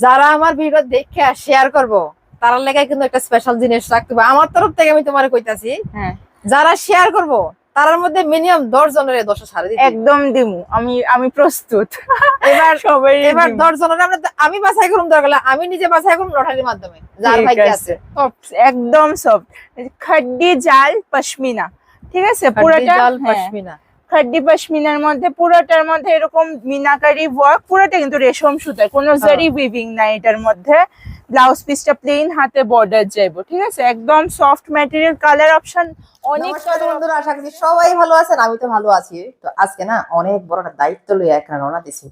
যারা আমার ভিডিও দেখে শেয়ার করব তার লেগে কিন্তু একটা স্পেশাল জিনিস রাখতে হবে। আমার তরফ থেকে আমি তোমার কইতাছি হ্যাঁ। যারা শেয়ার করব তার মধ্যে মিনিমাম দশ জনের দশ সাড়ে একদম দিমু। আমি আমি প্রস্তুত। এবার সবাই এবার দশ জনের আমরা আমি বাছাই করুম দরকার আমি নিজে বাছাই করুম লটারির মাধ্যমে যার ঠিক আছে। সব একদম সফট খাড্ডি জাল পশমিনা। ঠিক আছে? পুরোটা জাল হ্যাঁ, পশমিনা। খাড্ডি পশমিনার মধ্যে পুরোটার মধ্যে এরকম মিনাকারি ওয়ার্ক পুরোটা কিন্তু রেশম সুতার কোনো হ্যাঁ। জারি উইভিং নাই এটার মধ্যে। ব্লাউজ পিসটা প্লেন হাতে বর্ডার যাইবো ঠিক আছে? একদম সফট ম্যাটেরিয়াল কালার অপশন অনেক বন্ধুরা আশা করি সবাই ভালো আছেন আমি তো ভালো আছি। তো আজকে না অনেক বড় একটা দায়িত্ব লইয়া এখানে রওনা দিছি।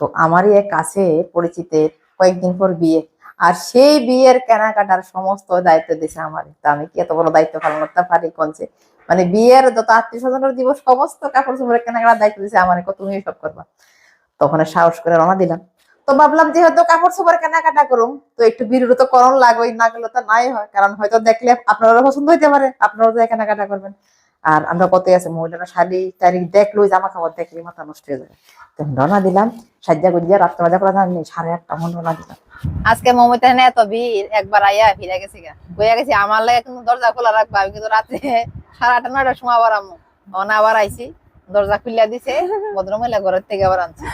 তো আমারই এক কাছে পরিচিতের কয়েকদিন পর বিয়ে আর সেই বিয়ের কেনাকাটার সমস্ত দায়িত্ব দিছে আমার তা আমি কি এত বড় দায়িত্ব পালন করতে পারি কোনছে মানে বিয়ের যত আত্মীয় স্বজনের দিব সমস্ত কাপড় চোপড়ের কেনাকাটার দায়িত্ব দিছে আমার তুমি সব করবা? তখন সাহস করে রওনা দিলাম। তো ভাবলাম যেহেতু কাপড় চোপড় কেনাকাটা করুম, তো একটু বিরুদ্ধ তো করণ লাগবেই, না গেলে তো নাই হয়। কারণ হয়তো দেখলে আপনারও পছন্দ হইতে পারে, আপনারাও তো কেনাকাটা করবেন। আর আমরা কত আছে, মহিলারা শাড়ি টাড়ি দেখল জামা কাপড় দেখলে মাথা নষ্ট হয়ে যাবে। তো রওনা দিলাম, সাজ্জা গুজিয়া রাত্রে বাজা করা জানি সাড়ে আটটা মন রওনা দিলাম। আজকে মমতা এত ভিড়, একবার আইয়া ফিরে গেছে গা। বইয়া গেছি, আমার লাগে কিন্তু দরজা খোলা রাখবা, আমি কিন্তু রাত্রে সাড়ে আটটা নয়টার সময় আবার আমু অনা আবার আইছি দরজা খুলিয়া দিছে ভদ্রমহিলা ঘরের থেকে আবার আনছি।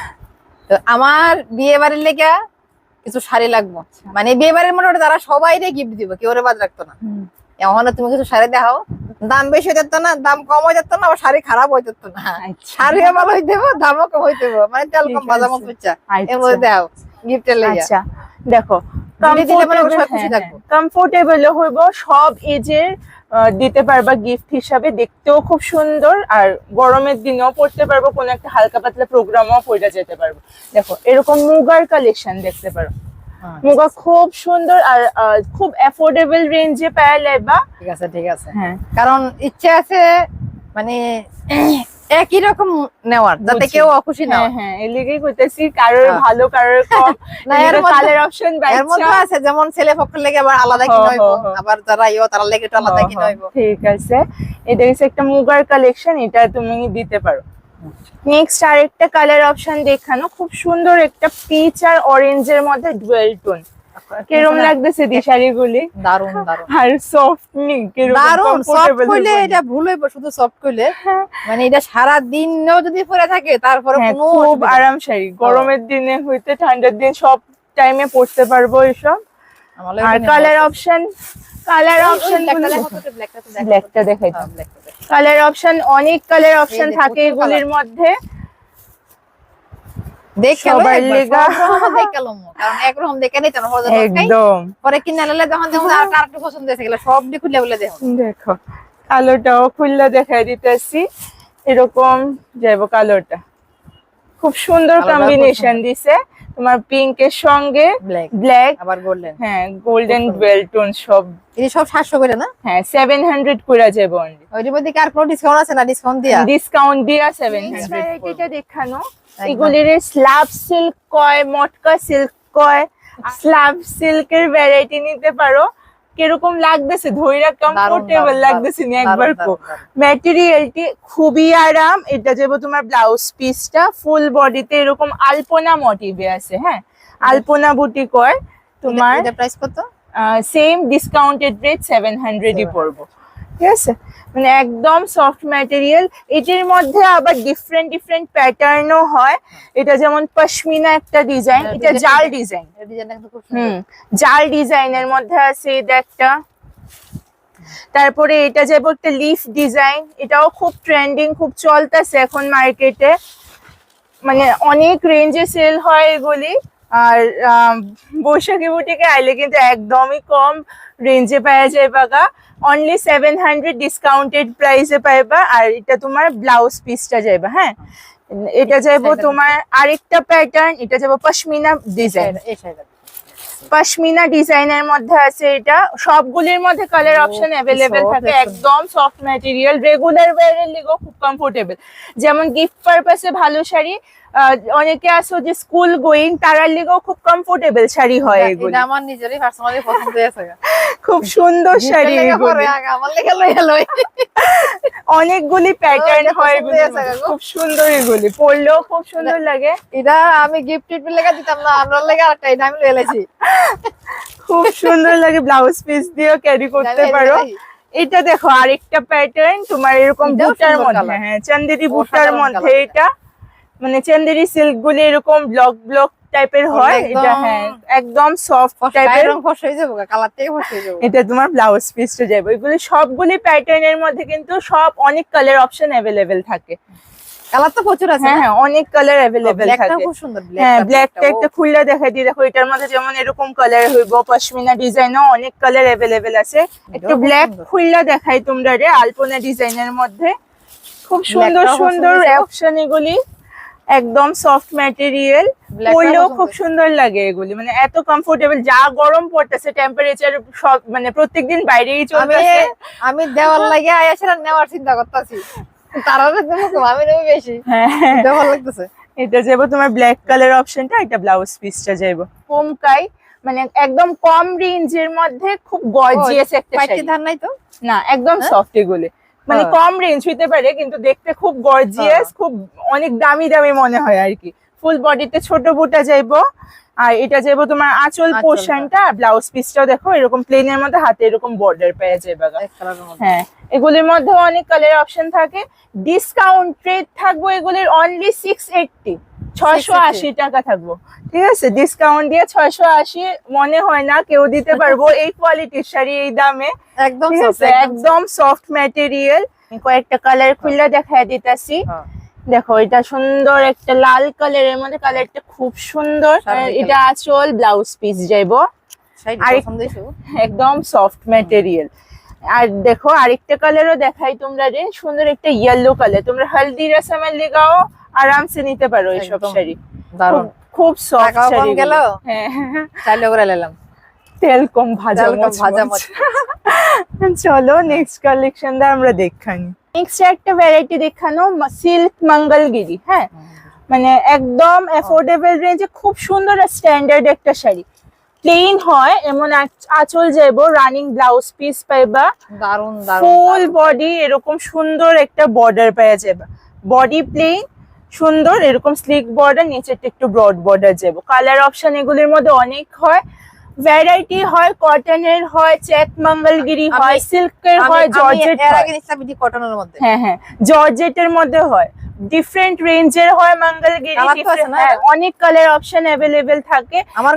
তো আমার বিয়ে বাড়ির লেগে কিছু শাড়ি লাগবো। মানে বিয়ে বাড়ির মোটামুটি তারা সবাই গিফট দিব কেউ বাদ রাখতো না। এখন তুমি কিছু শাড়ি দেখাও দাম বেশি হয়ে যেত না দাম কম হয়ে যেত না আবার শাড়ি খারাপ হয়ে যেত না। আচ্ছা। শাড়িও ভালো হইতে দামও কম হইতে মানে তেল কম আছে। মত বুঝছা আচ্ছা। গিফটের লেগে। আচ্ছা দেখো। কমফোর্টেবল হইব সব এজের দিতে পারবা গিফট হিসাবে দেখতেও খুব সুন্দর আর গরমের দিনেও পড়তে পারব কোনো একটা হালকা পাতলা প্রোগ্রামও পড়ে যেতে পারব। দেখো এরকম মুগার কালেকশন দেখতে পারো। মুগা খুব সুন্দর আর খুব অ্যাফোর্ডেবল রেঞ্জে পাওয়া ঠিক আছে ঠিক আছে। হ্যাঁ। কারণ ইচ্ছে আছে মানে একই রকম নেওয়ার যাতে কেউ অখুশি না হ্যাঁ হয়। হ্যাঁ এর লেগেই কইতেছি কারোর হ্যাঁ। ভালো কারোর কম। কালার অপশন এর মধ্যে আছে যেমন ছেলে পক্ষের লেগে আবার আলাদা হ, কিনে হ, হইব হ। আবার যারা ইয়ো তারা লেগে একটু আলাদা কিনে হইব। ঠিক আছে। এটা হচ্ছে একটা মুগার কালেকশন এটা তুমি দিতে পারো। নেক্সট আরেকটা কালার অপশন দেখানো খুব সুন্দর একটা পিচ আর অরেঞ্জের মধ্যে ডুয়েল টোন কিরম লাগতেছে দি শাড়িগুলি? দারুণ দারুণ আর সফট নি দারুণ সফট কইলে এটা ভুল হইব শুধু সফট কইলে। হ্যাঁ। মানে এটা সারা দিনও যদি পরে থাকে তারপরে হ্যাঁ, কোনো খুব আরাম শাড়ি। গরমের দিনে হইতে ঠান্ডার দিন সব টাইমে পরতে পারব এসব। আর কালার অপশন কালার অপশন। ব্ল্যাকটা দেখাই। হ্যাঁ। কালার অপশন অনেক কালার অপশন থাকে এগুলির মধ্যে। দেখে কালোটাও খুললে দেখাই দিতেছি। এরকম যাইব কালোটা। খুব সুন্দর কম্বিনেশন দিছে। তোমার পিঙ্কের সঙ্গে ব্ল্যাক ব্ল্যাক আবার বললেন হ্যাঁ গোল্ডেন। ডুয়েল টোন সব। এই সব সাতশো করে না? হ্যাঁ সেভেন হান্ড্রেড করে যাব ওইটার মধ্যে কি আর কোনো ডিসকাউন্ট আছে না? ডিসকাউন্ট দিয়া। ডিসকাউন্ট দিয়া সেভেন হান্ড্রেড এটা দেখানো। এগুলির স্ল্যাব সিল্ক কয় মটকা সিল্ক কয় স্ল্যাব সিল্কের ভ্যারাইটি নিতে পারো। কীরকম লাগতেছে? ধৈরা কমফোর্টেবল লাগতেছে নি একবার কো। ম্যাটেরিয়ালটি খুবই আরাম। এটা যাব তোমার ব্লাউজ পিসটা ফুল বডিতে এরকম আলপনা মোটিভে আছে হ্যাঁ? আলপনা বুটি কয়। তোমার প্রাইস কত? সেম ডিসকাউন্টেড রেট সেভেন হান্ড্রেডই পড়ব। ঠিক আছে? মানে একদম সফট ম্যাটেরিয়াল এটির মধ্যে আবার ডিফারেন্ট ডিফারেন্ট প্যাটার্নও হয়। এটা যেমন পশমিনা একটা ডিজাইন হ্যাঁ, এটা জাল ডিজাইন কিন্তু হুম জাল ডিজাইনের মধ্যে আছে এটা একটা। তারপরে এটা যাব একটা লিফ ডিজাইন এটাও খুব ট্রেন্ডিং খুব চলতেছে এখন মার্কেটে মানে অনেক রেঞ্জে সেল হয় এগুলি। আর বৈশাখী বুটিকে আইলে কিন্তু একদমই কম রেঞ্জে পাওয়া যায় বাগা অনলি সেভেন হান্ড্রেড ডিসকাউন্টেড প্রাইসে পাইবা আর এটা তোমার ব্লাউজ পিসটা যাইবা হ্যাঁ? এটা যাইবো তোমার আরেকটা প্যাটার্ন এটা যাব পশমিনা ডিজাইন পশমিনা ডিজাইনের মধ্যে আছে এটা। সবগুলির মধ্যে কালার অপশন অ্যাভেলেবেল থাকে একদম সফট ম্যাটেরিয়াল রেগুলার ওয়্যারের লিগেও খুব কমফোর্টেবল যেমন গিফট পারপাসে ভালো শাড়ি অনেকে আসো যে স্কুল গোয়িং তারার লিগেও খুব কমফোর্টেবল শাড়ি হয় এগুলো। আমার নিজেরই পার্সোনালি পছন্দ হয়েছে। খুব সুন্দর শাড়ি আমার লেগে লই লই অনেকগুলি প্যাটার্ন হয় আছে। খুব সুন্দর এগুলি। পরলেও খুব সুন্দর লাগে। এটা আমি গিফট টিফট লেগে দিতাম না আপনার লেগে আরেকটা এটা আমি লই লাইছি। খুব সুন্দর লাগে ব্লাউজ পিস দিয়েও ক্যারি করতে পারো। এটা দেখো আরেকটা প্যাটার্ন তোমার এরকম বুটার মধ্যে হ্যাঁ চান্দেরি বুটার মধ্যে এটা। মানে চেন্দেরি সিল্ক গুলি এরকম ব্লক ব্লক টাইপের হয় এটা হ্যাঁ একদম সফট টাইপের রং ফস হয়ে যাব কালার থেকে ফস হয়ে যাব। এটা তোমার ব্লাউজ পিসটা যাবে। ওইগুলি সবগুলি প্যাটার্নের মধ্যে কিন্তু সব অনেক কালার অপশন অ্যাভেলেবেল থাকে। কালার তো প্রচুর আছে হ্যাঁ হ্যাঁ অনেক কালার ব্ল্যাকটা থাকে। খুব সুন্দর হ্যাঁ ব্ল্যাকটা একটা খুললে দেখাই দিই দেখো এটার মধ্যে যেমন এরকম কালার হইব পশমিনা ডিজাইনও অনেক কালার অ্যাভেলেবেল আছে। একটু ব্ল্যাক। খুললে দেখাই তোমরা রে আলপনা ডিজাইনের মধ্যে। খুব সুন্দর সুন্দর অপশন এগুলি। একদম সফট ম্যাটেরিয়াল পরলেও খুব সুন্দর লাগে এগুলি। মানে এত কমফোর্টেবল যা গরম পড়তেছে টেম্পারেচার সব মানে প্রত্যেকদিন বাইরেই চলতেছে আমি দেওয়ার লাগে আয়াছিলাম নেওয়ার চিন্তা করতেছি। তারা আমি নেব বেশি। হ্যাঁ। দেওয়ার লাগতেছে। এটা যাব তোমার ব্ল্যাক কালার অপশনটা এটা ব্লাউজ পিসটা যাব কমকাই মানে একদম কম রেঞ্জের মধ্যে খুব গর্জিয়াস একটা শাড়ি। ধার নাই তো? না একদম হ্যাঁ? সফট এগুলি। মানে হ্যাঁ। কম রেঞ্জ হইতে পারে কিন্তু দেখতে খুব গর্জিয়াস খুব অনেক দামি দামি মনে হয় আর কি। ফুল বডিতে ছোট বুটা যাইবো আর এটা যাইবো তোমার আঁচল। পোর্শনটা ব্লাউজ পিসটাও দেখো এরকম প্লেনের মধ্যে হাতে এরকম বর্ডার পেয়ে যাবে হ্যাঁ এগুলির মধ্যে অনেক কালার অপশন থাকে। ডিসকাউন্ট রেট থাকব এগুলির অনলি সিক্স এইটটি ছয়শো আশি টাকা থাকব। ঠিক আছে? ডিসকাউন্ট দিয়ে ছয়শো আশি মনে হয় না কেউ দিতে পারব এই কোয়ালিটির শাড়ি এই দামে। একদম একদম সফট ম্যাটেরিয়াল কয়েকটা কালার খুললে দেখায় দিতেছি। হ্যাঁ। দেখো এটা সুন্দর একটা লাল কালারের মধ্যে কালারটা খুব সুন্দর। আর এটা আঁচল ব্লাউজ পিস যাইবো? একদম সফট ম্যাটেরিয়াল আর দেখো আরেকটা কালারও দেখাই তোমরা রে সুন্দর একটা ইয়েলো কালার তোমরা হলদি রসমের লিগাও আরামসে নিতে পারো এইসব শাড়ি। খুব- সফট শাড়ি গেল। হ্যাঁ। চাইলে করে নিলাম তেল কম ভাজা কম ভাজা। চলো নেক্সট কালেকশন দা আমরা দেখানি নেক্সট একটা ভ্যারাইটি দেখানো সিল্ক মঙ্গলগিরি হ্যাঁ? মানে একদম অ্যাফোর্ডেবল রেঞ্জে খুব সুন্দর স্ট্যান্ডার্ড একটা শাড়ি। প্লেন হয় এমন আচল যাইব রানিং ব্লাউজ পিস পাইবা। দারুণ ফুল বডি এরকম সুন্দর একটা বর্ডার পাওয়া যাবে বডি প্লেন সুন্দর এরকম স্লিক বর্ডার নিচেরটা একটু ব্রড বর্ডার যাব কালার অপশন এগুলির মধ্যে অনেক হয়। ভ্যারাইটি হয় কটনের হয় চেক মঙ্গলগিরি হয় সিল্কের হয় জর্জেট এর আগে বিডি কটনের মধ্যে। হ্যাঁ হ্যাঁ জর্জেটের মধ্যে হয়। ডিফারেন্ট রেঞ্জের হয় মঙ্গলগিরি হ্যাঁ? অনেক কালার অপশন অ্যাভেলেবেল থাকে। আমার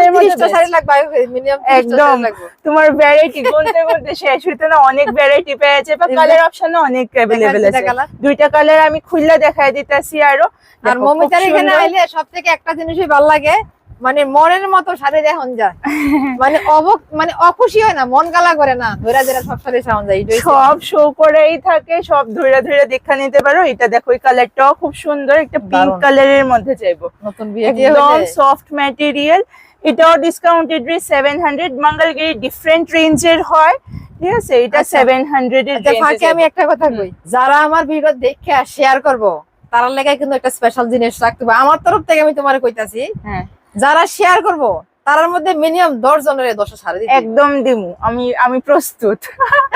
এর মধ্যে শাড়ি লাগবে মিনিমাম 30টা একদম। তোমার ভ্যারাইটি গুনতে গুনতে শেষ হইতো না অনেক ভ্যারাইটি পেয়ে যাবে এগুলো- কালার অপশনও অনেক দুইটা আছে। দুইটা কালার আমি খুললে দেখাই দিতেছি আরও। আর মমিতার এখানে আইলে সব থেকে একটা জিনিসই ভালো লাগে মানে মনের মতো শাড়ি দেখুন যায়। মানে অবক মানে অখুশি হয় না মন গালা করে না ধরে ধরে সব শাড়ি সাউন্ড যায় সব শো করেই থাকে সব ধরে ধরে দেখা নিতে পারো। এটা দেখো এই কালারটাও খুব সুন্দর একটা পিঙ্ক। কালারের মধ্যে চাইব। নতুন বিয়ে একদম সফট ম্যাটেরিয়াল এটাও discounted rate seven hundred Mangalgiri different রেঞ্জের হয়। ঠিক আছে এটা আচ্ছা। সেভেন হান্ড্রেড এর আচ্ছা ফাঁকে আমি একটা কথা কই। যারা আমার ভিডিও দেখে শেয়ার করব তার লেগে কিন্তু একটা স্পেশাল জিনিস রাখতে হবে। আমার তরফ থেকে আমি তোমারে কইতাছি হ্যাঁ। যারা শেয়ার করব তার মধ্যে মিনিমাম দশ জনের দশ সাড়ে হবে। একদম দিমু আমি আমি প্রস্তুত।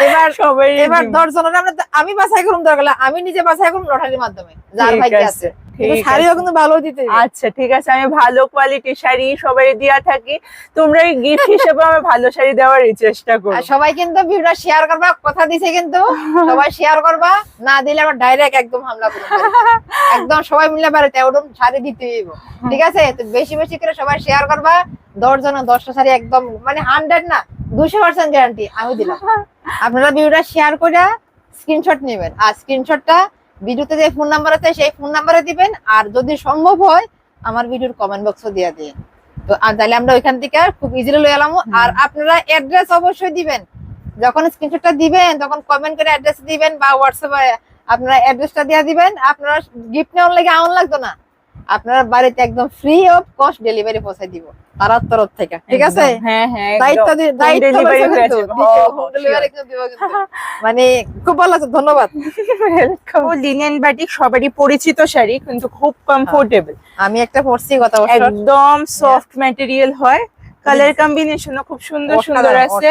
এবার সবাই এবার দশ জনের আমরা আমি বাছাই করুম দরকার আমি নিজে বাছাই করুম লটারির মাধ্যমে যার ভাগ্যে আছে, শাড়িও কিন্তু ভালো দিতে। আচ্ছা ঠিক আছে আমি ভালো কোয়ালিটির শাড়ি সবাই দিয়া থাকি। তোমরা গিফট হিসেবে আমি ভালো শাড়ি চেষ্টা করো সবাই কিন্তু ভিডিওটা শেয়ার করবা কথা দিছে কিন্তু সবাই শেয়ার করবা না দিলে আমরা ডাইরেক্ট একদম হামলা করব একদম সবাই মিলে শাড়ি দিতে ঠিক আছে? তো বেশি বেশি করে সবাই শেয়ার করবা দশ জন দশটা শাড়ি একদম মানে হান্ড্রেড না দুশো পার্সেন্ট গ্যারান্টি আমি দিলাম। আপনারা ভিডিওটা শেয়ার করে স্ক্রিনশট নেবেন। আর স্ক্রিনশটটা ভিডিওতে যে ফোন নাম্বার আছে সেই ফোন নাম্বারে দিবেন। আর যদি সম্ভব হয় আমার ভিডিওর কমেন্ট বক্সও দিয়ে দিন। তো আর তাহলে আমরা ওইখান থেকে খুব ইজিলি লয়ে এলাম। আর আপনারা অ্যাড্রেস অবশ্যই দিবেন। যখন স্ক্রিনশটটা দিবেন তখন কমেন্ট করে অ্যাড্রেস দিবেন বা হোয়াটসঅ্যাপে আপনারা অ্যাড্রেসটা দিয়ে দিবেন। আপনারা গিফট নেওয়ার লাগে আউন লাগতো না। আপনার বাড়িতে একদম ফ্রি অফ কস্ট ডেলিভারি পৌঁছে দিব তার তরফ থেকে ঠিক আছে? হ্যাঁ হ্যাঁ হয়ে। মানে খুব ভালো আছে ধন্যবাদ। লিনেন বাটিক সবারই পরিচিত শাড়ি কিন্তু খুব কমফোর্টেবল আমি একটা পড়ছি কথা বছর। একদম সফট ম্যাটেরিয়াল হয়। কালার কম্বিনেশনও খুব সুন্দর সুন্দর আছে।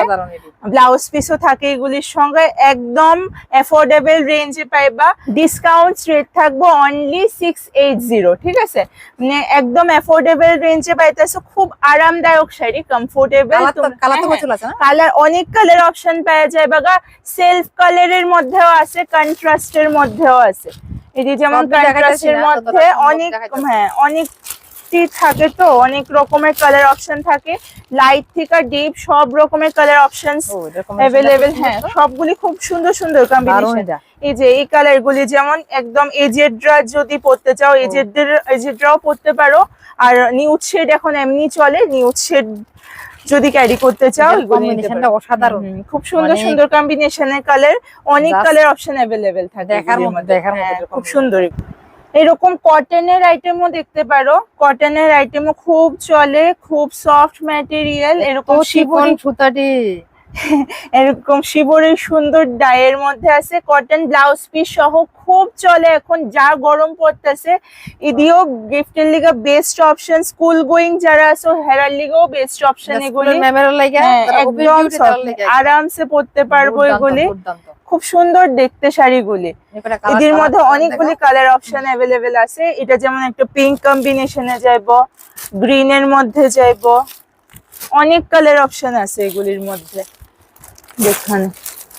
ব্লাউজ পিসও থাকে এগুলির সঙ্গে। একদম অ্যাফোর্ডেবল রেঞ্জে পাইবা। ডিসকাউন্ট রেট থাকব অনলি সিক্স এইট জিরো ঠিক আছে? মানে একদম অ্যাফোর্ডেবল রেঞ্জে পাইতেছো খুব আরামদায়ক শাড়ি কমফোর্টেবল কালার না? কালার অনেক কালার অপশন পাওয়া যায় বাগা। সেলফ কালারের মধ্যেও আছে কন্ট্রাস্টের মধ্যেও আছে। এটি যেমন কন্ট্রাস্টের মধ্যে ততটা সম্ভব অনেক হ্যাঁ থাকে তো অনেক রকমের কালার অপশন থাকে। লাইট থেকে ডিপ সব রকমের কালার অপশন অ্যাভেলেবেল হ্যাঁ সবগুলি খুব সুন্দর সুন্দর কম্বিনেশন এই যে এই কালার গুলি যেমন একদম এজেডরা যদি পড়তে চাও এজেডদের এজেডরাও পড়তে পারো। আর নিউড শেড এখন এমনি চলে নিউড শেড যদি ক্যারি করতে চাও পারো। অসাধারণ। খুব সুন্দর সুন্দর কম্বিনেশনের কালার অনেক কালার অপশন অ্যাভেলেবেল থাকে দেখার মতো, মধ্যে। দেখার মতো হ্যাঁ, খুব সুন্দর এরকম কটনের আইটেমও দেখতে পারো। কটনের আইটেমও খুব চলে খুব সফট ম্যাটেরিয়াল এরকম শিফন সুতাটি। এরকম শিবরের সুন্দর ডায়ের মধ্যে আছে কটন ব্লাউজ পিস সহ খুব চলে এখন যা গরম পড়তেছে। এদিও গিফটের লিগা বেস্ট অপশন স্কুল গোয়িং যারা আছে হেরার লিগেও বেস্ট অপশন এগুলি। হ্যাঁ, একদম। আরামসে পড়তে পারব এগুলি। খুব সুন্দর দেখতে শাড়িগুলি। এদের মধ্যে অনেকগুলি কালার অপশন অ্যাভেলেবেল আছে। এটা যেমন একটা পিঙ্ক কম্বিনেশনে যাইব গ্রিন এর মধ্যে যাইব। অনেক কালার অপশন আছে এগুলির মধ্যে। দেখুন।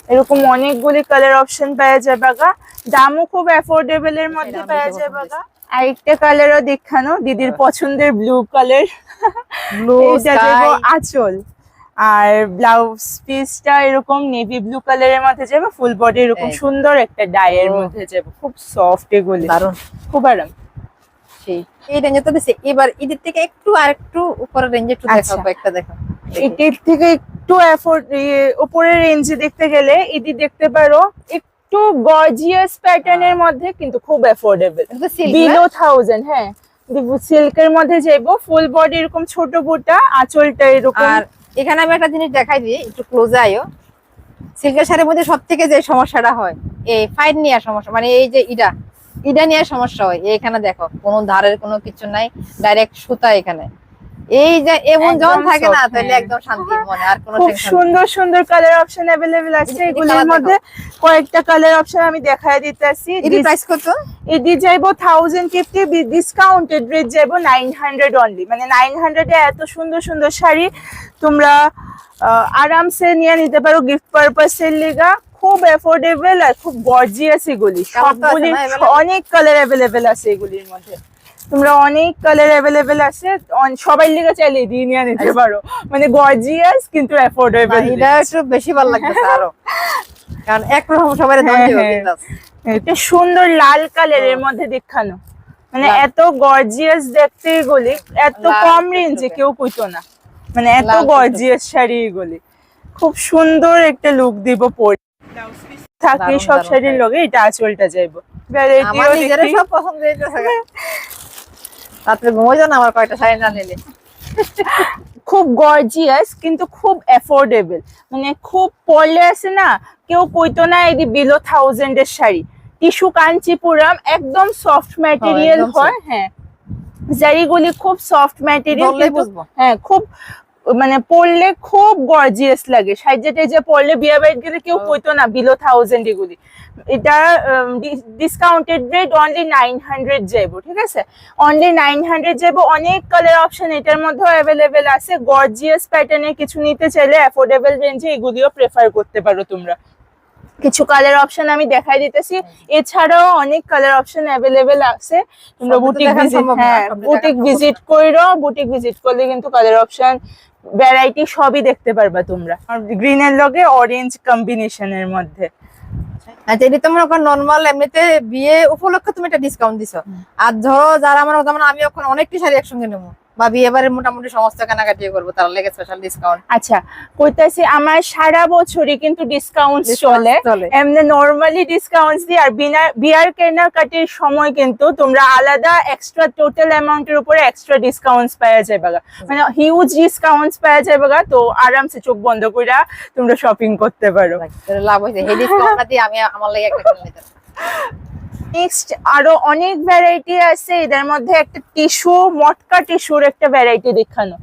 এরকম অনেকগুলি কালার অপশন পাওয়া যাবে গা দামও খুব অ্যাফোর্ডেবল এর মধ্যে পাওয়া যাবে পছন্দ গা আরেকটা কালারও দেখানো দিদির হ্যাঁ। পছন্দের ব্লু কালার এটা sky, আঁচল। আর ব্লাউজ পিসটা এরকম নেভি ব্লু কালারের মধ্যে যাবে ফুল বডি এরকম সুন্দর একটা ডায়ের। মধ্যে যাবে। খুব সফট এগুলি। খুব আরাম। সেই এই রেঞ্জে তো দিছে। এবার ঈদের থেকে একটু আর একটু উপরের রেঞ্জে একটু আচ্ছা। দেখাবো একটা দেখো। এটির থেকে একটু এফোর্ড উপরের রেঞ্জে দেখতে গেলে এটি দেখতে পারো একটু গর্জিয়াস প্যাটার্নের মধ্যে কিন্তু খুব অ্যাফোর্ডেবল বিলো থাউজেন্ড হ্যাঁ। সিল্কের মধ্যে যাইবো ফুল বডি এরকম ছোট বুটা আঁচলটা এরকম। আর এখানে আমি একটা জিনিস দেখাই দিই একটু ক্লোজে আইও সিল্কের শাড়ির মধ্যে সব থেকে যে সমস্যাটা হয় এই ফাইন নেওয়ার সমস্যা মানে এই যে ইডা ইডা নিয়ে সমস্যা হয়। এখানে দেখো কোনো ধারের কোনো কিছু নাই ডাইরেক্ট সুতা এখানে। এই যে এমন যখন থাকে না তাহলে হ্যাঁ। একদম শান্তি মনে আর কোনো খুব সুন্দর সুন্দর কালার অপশন অ্যাভেলেবেল আছে। এটি- এটি এগুলির মধ্যে কয়েকটা কালার অপশন আমি দেখায় দিতেছি এটি প্রাইস কত? এটি যাইবো থাউজেন্ড ফিফটি ডিসকাউন্টেড রেট যাইবো নাইন হান্ড্রেড অনলি মানে নাইন এ এত সুন্দর সুন্দর শাড়ি তোমরা আরামসে নিয়ে নিতে পারো গিফট পারপাসের লিগা। খুব অ্যাফোর্ডেবল আর খুব গর্জিয়াস এগুলি। সবগুলি অনেক কালার অ্যাভেলেবেল আছে এগুলির মধ্যে। তোমরা অনেক কালার অ্যাভেলেবেল আছে সবাই লিগা চাইলে দিয়ে নিয়ে নিতে পারো। মানে গর্জিয়াস কিন্তু অ্যাফোর্ডেবল এটা একটু বেশি ভালো লাগতেছে আরও। কারণ একরকম সবাই হ্যাঁ, হ্যাঁ। এটা সুন্দর লাল কালারের মধ্যে দেখানো। মানে এত গর্জিয়াস দেখতে এগুলি এত কম। রেঞ্জে কেউ কইতো না। মানে এত গর্জিয়াস শাড়ি এগুলি। খুব সুন্দর একটা লুক দিব পরে থাকে সব শাড়ির লগে এটা আঁচলটা যাইবো। নিজের সব পছন্দ হইতেছে। রাত্রে আমার কয়টা শাড়ি না নিলে। খুব গর্জিয়াস কিন্তু খুব অ্যাফোর্ডেবল মানে খুব পরলে আছে না কেউ কইতো না এদি বিলো থাউজেন্ড এর শাড়ি। টিস্যু কাঞ্চিপুরম একদম সফট ম্যাটেরিয়াল হয় হ্যাঁ। জারিগুলি খুব সফট ম্যাটেরিয়াল হ্যাঁ খুব মানে পড়লে খুব গর্জিয়াস লাগে। সাইজে টেজে পড়লে বিয়ে বাড়িতে গেলে কেউ। কইতো না বিলো থাউজেন্ড এগুলি। এটা discounted rate only nine hundred যাইবো ঠিক আছে? অনলি নাইন হান্ড্রেড যাইবো অনেক কালার অপশন এটার মধ্যেও অ্যাভেলেবেল আছে। গর্জিয়াস প্যাটার্নের কিছু নিতে চাইলে অ্যাফোর্ডেবল রেঞ্জে এগুলিও প্রেফার করতে পারো তোমরা। কিছু কালার অপশন আমি দেখাই দিতেছি। এছাড়াও অনেক কালার অপশন অ্যাভেলেবেল আছে। তোমরা বুটিক ভিজিট হ্যাঁ বুটিক ভিজিট করো বুটিক ভিজিট করলে কিন্তু কালার অপশন ভ্যারাইটি সবই দেখতে পারবা তোমরা। গ্রিন এর লগে অরেঞ্জ কম্বিনেশনের মধ্যে। আচ্ছা এটা নর্মাল এমনিতে বিয়ে উপলক্ষে তুমি একটা ডিসকাউন্ট দিছো। আর ধরো যারা আমার যেমন আমি এখন অনেকটি শাড়ি একসঙ্গে নেব। বা বিয়ে বাড়ির মোটামুটি সমস্ত কেনাকাটি করব তার লেগে স্পেশাল ডিসকাউন্ট আচ্ছা কইতাছি আমার সারা বছরই কিন্তু ডিসকাউন্ট চলে। এমনি নর্মালি ডিসকাউন্টস দিই আর বিনা- বিয়ার কেনাকাটির সময় কিন্তু তোমরা আলাদা এক্সট্রা টোটাল অ্যামাউন্টের উপরে এক্সট্রা ডিসকাউন্টস পাওয়া যায় বাগা। মানে হিউজ ডিসকাউন্টস পাওয়া যায় বাগা তো আরামসে চোখ বন্ধ করে তোমরা শপিং করতে পারো। লাভ হয়েছে। এই ডিসকাউন্টটা দিয়ে আমি আমার লাগে একটা কিনে নিতে নেক্সট আরও অনেক ভ্যারাইটি আছে। এদের মধ্যে একটা টিস্যু মটকা টিস্যুর একটা ভ্যারাইটি দেখানো।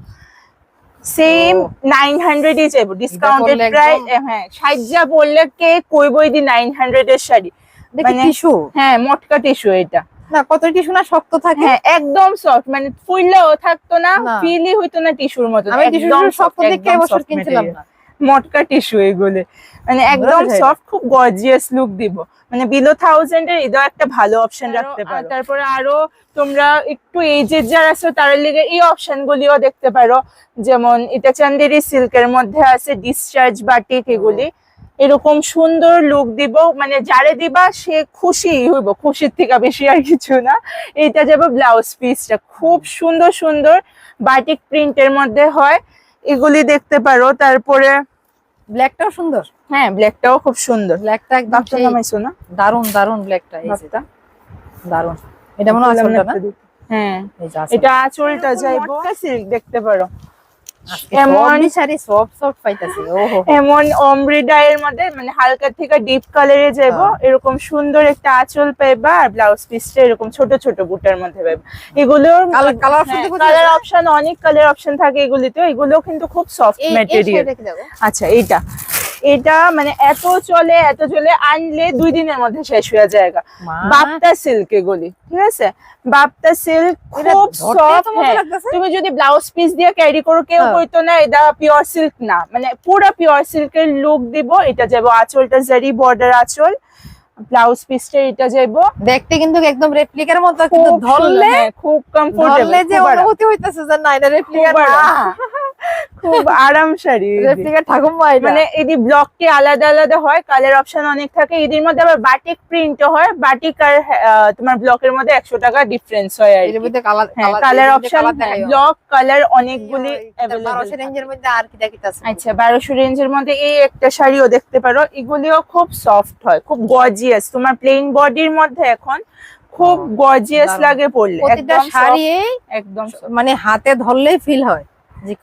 সেম। নাইন হান্ড্রেড এ যাব ডিসকাউন্টেড প্রাইস একদম- হ্যাঁ সাজ্জা বললে কে কইবই দি নাইন হান্ড্রেড এর শাড়ি। দেখি মানে- টিস্যু হ্যাঁ মটকা টিস্যু এটা। না কত টিস্যু না শক্ত থাকে? হ্যাঁ একদম সফট মানে ফুললেও থাকতো না। ফিলই হইতো না টিস্যুর মতো আমি টিস্যু শক্ত দেখে এবছর কিনছিলাম না। মটকা টিস্যু এগুলো। মানে একদম সফট খুব গর্জিয়াস লুক দিব। মানে বিলো থাউজেন্ড এর এটাও একটা ভালো অপশন রাখতে পারো। তারপরে আরও তোমরা একটু এজের যারা আছো তার লিগে এই অপশন গুলিও দেখতে পারো। যেমন এটা চান্দেরি সিল্কের মধ্যে আছে ডিসচার্জ বাটিক এগুলি। এরকম সুন্দর লুক দিব। মানে যারে দিবা সে খুশি হইব। খুশির থেকে বেশি আর কিছু না। এটা যাবে ব্লাউজ পিসটা খুব সুন্দর সুন্দর বাটিক প্রিন্টের মধ্যে হয়। এগুলি দেখতে পারো তারপরে ব্ল্যাকটাও সুন্দর। হ্যাঁ ব্ল্যাকটাও খুব সুন্দর। ব্ল্যাকটা একদম নামাইছো না? দারুণ দারুণ ব্ল্যাকটা এই যে। দারুণ এটা মনে হয় না? হ্যাঁ এই যে এটা আঁচলটা যাইবো। সিল্ক দেখতে পারো। এমন এমন শাড়ি সফট সফট পাইতাছে ওহো। এমন অমব্রিডা এর মধ্যে মানে হালকা থেকে ডিপ কালারে হ্যাঁ। এরকম সুন্দর একটা আঁচল পাইবা আর ব্লাউজ পিসটা এরকম ছোট ছোট বুটার মধ্যে পাইবা। এগুলোর কালার অপশন অনেক কালার অপশন থাকে এগুলিতে এগুলো কিন্তু খুব সফট ম্যাটেরিয়াল আচ্ছা এইটা। এটা মানে এত চলে এত চলে আনলে দুই দিনের মধ্যে শেষ হয়ে যায় বাপ্তা সিল্ক এগুলি ঠিক আছে? বাপ্তা সিল্ক খুব সফট হ্যাঁ। তুমি যদি ব্লাউজ পিস দিয়ে ক্যারি করো কেউ হ্যাঁ। কইতো না এটা পিওর সিল্ক না। মানে পুরো পিওর সিল্কের লুক দিব এটা যাব আঁচলটা জারি বর্ডার আঁচল ব্লাউজ পিসটা এটা যাব দেখতে কিন্তু একদম রেপ্লিকার মতো কিন্তু ধরলে হ্যাঁ, খুব কমফোর্টেবল ধরলে যে অনুভূতি হইতাছে যে না এটা রেপ্লিকা না। খুব আরাম শাড়ি। রেপ্লিকা ঠাকুমা মানে এদি ব্লকটি আলাদা আলাদা হয় কালার অপশন অনেক থাকে। এদের মধ্যে আবার বাটিক প্রিন্টও হয় বাটিক আর তোমার ব্লকের মধ্যে একশো টাকা ডিফারেন্স হয় আর এর মধ্যে কালার হ্যাঁ কালার অপশন ব্লক কালার অনেকগুলি রেঞ্জের মধ্যে আর কি দেখিতাছে আচ্ছা বারোশো রেঞ্জের মধ্যে এই একটা শাড়িও দেখতে পারো। এগুলিও খুব সফট হয় খুব গর্জিয়াস তোমার প্লেন বডির মধ্যে এখন খুব গর্জিয়াস লাগে প্রতিটা একদম শাড়ি একদম মানে হাতে ধরলেই ফিল হয়।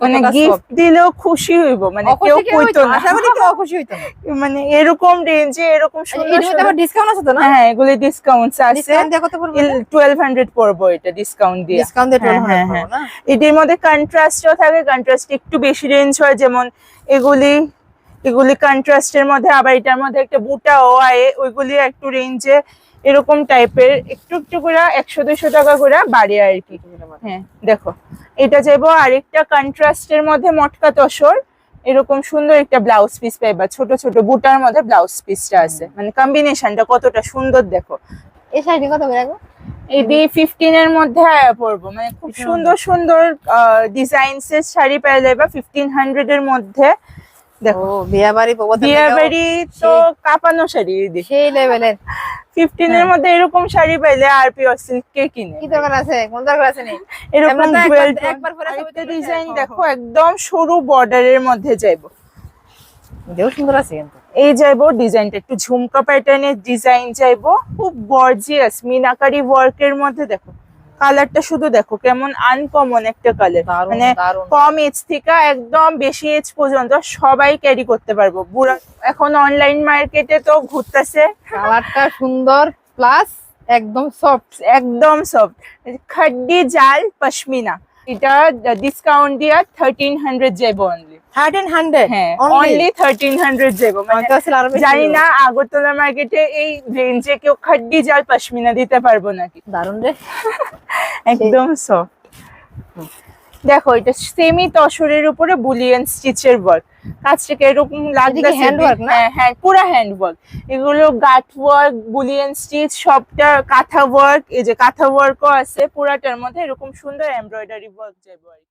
মানে গিফট দিলেও খুশি হইব মানে কেউ কইতো না, আশা করি কেউ অখুশি হইতো মানে এরকম রেঞ্জে এরকম আচ্ছা, সুন্দর আবার আছে তো না? হ্যাঁ এগুলি ডিসকাউন্টস আছে। দিয়ে কত পড়বে? এটা? টুয়েলভ হান্ড্রেড পড়ব এটা ডিসকাউন্ট দিয়ে। Discount দিয়ে হ্যাঁ, 1200 হ্যাঁ, পড়ব না? এটির মধ্যে কন্ট্রাস্টও থাকে কন্ট্রাস্ট একটু বেশি রেঞ্জ হয় যেমন এগুলি এগুলি কন্ট্রাস্টের মধ্যে আবার এটার মধ্যে একটা বুটাও আয়ে ওইগুলি একটু রেঞ্জে এরকম টাইপের একটু একটু করে একশো দুইশো টাকা করে বাড়ে আর কি। হ্যাঁ দেখো। এটা যাব আরেকটা কন্ট্রাস্টের মধ্যে মটকা তসর। এরকম সুন্দর একটা ব্লাউজ পিস পাইবা। ছোট ছোট বুটার মধ্যে ব্লাউজ পিসটা আছে। মানে কম্বিনেশনটা কতটা সুন্দর দেখো। এই শাড়িটি কত করে? এটি ফিফটিন এর মধ্যে আয়া পড়ব মানে খুব 15 সুন্দর সুন্দর ডিজাইনস এর শাড়ি পেয়ে যাবে ফিফটিন হান্ড্রেড এর মধ্যে। দেখো। বিয়াবাড়ি বিয়ে বাড়ি তো। কাঁপানো শাড়ি সেই লেভেলের ফিফটিন এর হ্যাঁ। মধ্যে এরকম শাড়ি পাইলে আর পিওর সিল্ক কে কিনে? কি দরকার আছে? কোন দরকার আছে নেই এরকম একবার- পরে ছবিতে ডিজাইন দেখো। দেখো একদম সরু বর্ডারের মধ্যে যাইবো। দেও সুন্দর আছে কিন্তু। এই যাইবো ডিজাইনটা একটু ঝুমকা প্যাটার্নের ডিজাইন যাইবো। খুব গর্জিয়াস মিনাকারি ওয়ার্কের মধ্যে দেখো। কালারটা শুধু দেখো কেমন আনকমন একটা কালার মানে কম এজ থেকে একদম বেশি এজ পর্যন্ত সবাই ক্যারি করতে পারব। বুড়া এখন অনলাইন মার্কেটে তো ঘুরতেছে। কালারটা সুন্দর প্লাস একদম সফট একদম সফট খাড্ডি জাল পশমিনা। এটা ডিসকাউন্ট দিয়া থার্টিন হান্ড্রেড যাইবো অনলি হ্যাঁ মানে জানি না আগরতলা মার্কেটে এই রেঞ্জে কেউ খাড্ডি জাল পশমিনা দিতে পারব নাকি? দারুণ রে। একদম সফট দেখো এটা সেমি তসরের উপরে বুলিয়ান স্টিচের ওয়ার্ক কাজটাকে এরকম লাগবে না? হ্যাঁ হ্যাঁ পুরো এগুলো গাট ওয়ার্ক বুলিয়ান স্টিচ সবটা কাঁথা ওয়ার্ক এই যে কাঁথা ওয়ার্কও আছে পুরাটার মধ্যে এরকম সুন্দর এমব্রয়ডারি ওয়ার্ক যাবে।